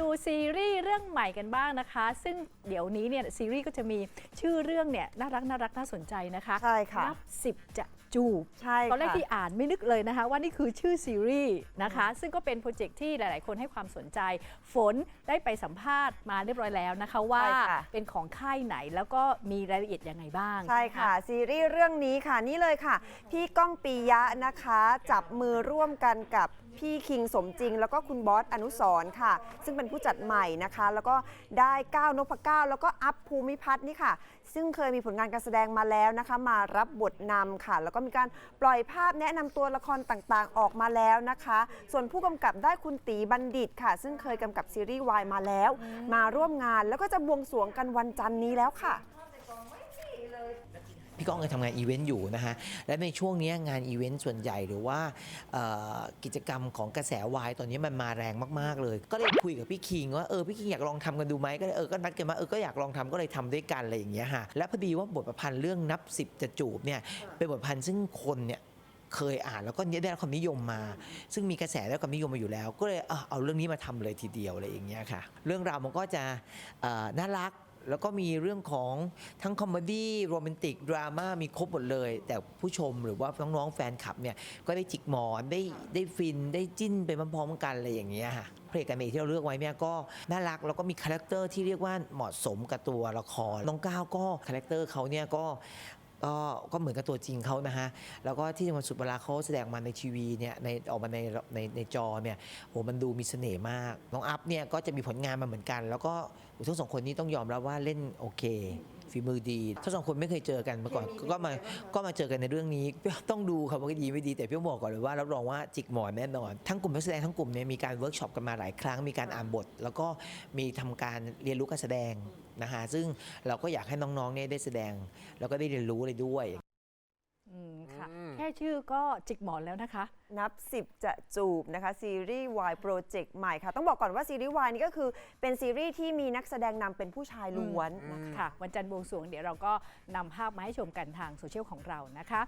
ดูซีรีส์เรื่องใหม่กันบ้างนะคะ ซึ่งเดี๋ยวนี้เนี่ยซีรีส์ก็จะมีชื่อเรื่องเนี่ยน่ารักน่ารักน่าสนใจนะคะใช่ค่ะ นับสิบจะ จูบใช่ตอนแรกค่ะที่อ่านไม่นึกเลยนะคะ ว่านี่คือชื่อซีรีส์นะคะ ซึ่งก็เป็นโปรเจกต์ที่หลายๆ คนให้ความสนใจ ฝนได้ไปสัมภาษณ์มาเรียบร้อยแล้วนะคะว่าใช่ค่ะเป็นของค่ายไหนแล้วก็มีรายละเอียดยังไงบ้าง ใช่ค่ะ ซีรีส์เรื่องนี้ค่ะนี่เลยค่ะ พี่ก้องปียะนะคะ จับมือร่วมกันกับพี่คิงสมจริง แล้วก็คุณบอสอนุสรณ์ค่ะ ซึ่งเป็นผู้จัดใหม่นะคะ แล้วก็ได้ก้าวนพเก้าแล้วก็อัพภูมิพัฒน์นี่ค่ะ ซึ่งเคยมีผลงานการแสดงมาแล้วนะคะ มารับบทนำค่ะ แล้วก็มีการปล่อยภาพแนะนำตัวละครต่างๆ ออกมาแล้วนะคะ ส่วนผู้กำกับได้คุณตีบัณฑิตค่ะ ซึ่งเคยกำกับซีรีส์วายมาแล้ว มาร่วมงานแล้วก็จะบวงสรวงกันวันจันทร์นี้แล้วค่ะ ก้องเคยทำงานอีเวนต์อยู่นะฮะและในช่วงนี้งานอีเวนต์ส่วนใหญ่หรือว่ากิจกรรมของกระแสวายตอนนี้มันมาแรงมากๆเลย ก็เลยคุยกับพี่คิงว่าเออพี่คิงอยากลองทำกันดูไหมก็เลยเออก็นัดกันมาเออก็อยากลองทำก็เลยทำด้วยกันอะไรอย่างเงี้ยฮะและพอดีว่าบทประพันธ์เรื่องนับสิบจะจูบเนี่ยเป็นบทประพันธ์ซึ่งคนเนี่ยเคยอ่านแล้วก็ได้รับความนิยมมา ซึ่งมีกระแสได้รับความนิยมมาอยู่แล้ว ก็เลยเอาเรื่องนี้มาทำเลยทีเดียวอะไรอย่างเงี้ยค่ะ เรื่องราวมันก็จะน่ารัก แล้วก็มีเรื่องของทั้งคอมเมดี้โรแมนติกดราม่ามีครบหมดเลย แต่ผู้ชมหรือว่าน้องๆแฟนคลับเนี่ยก็ได้จิกหมอนได้ได้ฟินได้จิ้นไปพร้อมๆกันอะไรอย่างเงี้ยค่ะเพลงกันเมที่เราเลือกไว้เนี่ยก็น่ารักแล้วก็มีคาแรคเตอร์ที่เรียกว่าเหมาะสมกับตัวละครน้องก้าวก็คาแรคเตอร์เขาเนี่ยก็ ก็ก็เหมือนกับตัวจริงเขานะฮะ แล้วก็ที่จังหวัดสุดเวลาเขาแสดงมาในทีวีเนี่ยในออกมาในในในจอเนี่ยโหมันดูมีเสน่ห์มาก น้องอัพเนี่ยก็จะมีผลงานมาเหมือนกัน แล้วก็ทั้งสองคนนี้ต้องยอมรับว่าเล่นโอเค ฝีมือดีทั้งสองคนไม่เคยเจอกันมาก่อนก็มาก็มาเจอกันในเรื่องนี้ต้องดูครับว่าดีไม่ดีแต่พี่บอกก่อนเลยว่ารับรองว่าจิกหมอนแน่นอนทั้งกลุ่มนักแสดงทั้งกลุ่มเนี่ยมีการเวิร์กช็อปกันมาหลายครั้งมีการอ่านบท แล้วก็มีทำการเรียนรู้การแสดงนะฮะซึ่งเราก็อยากให้น้องๆเนี่ยได้แสดงแล้วก็ได้เรียนรู้อะไรด้วย อืมค่ะ อืม แค่ชื่อก็จิกหมอนแล้วนะคะ นับ 10 จะจูบนะคะซีรีส์วายโปรเจกต์ใหม่ค่ะ ต้องบอกก่อนว่าซีรีส์วายนี่ก็คือเป็นซีรีส์ที่มีนักแสดงนำเป็นผู้ชายล้วนนะคะ ค่ะ วันจันทร์บวงสรวงเดี๋ยวเราก็นำภาพมาให้ชมกันทางโซเชียลของเรานะคะ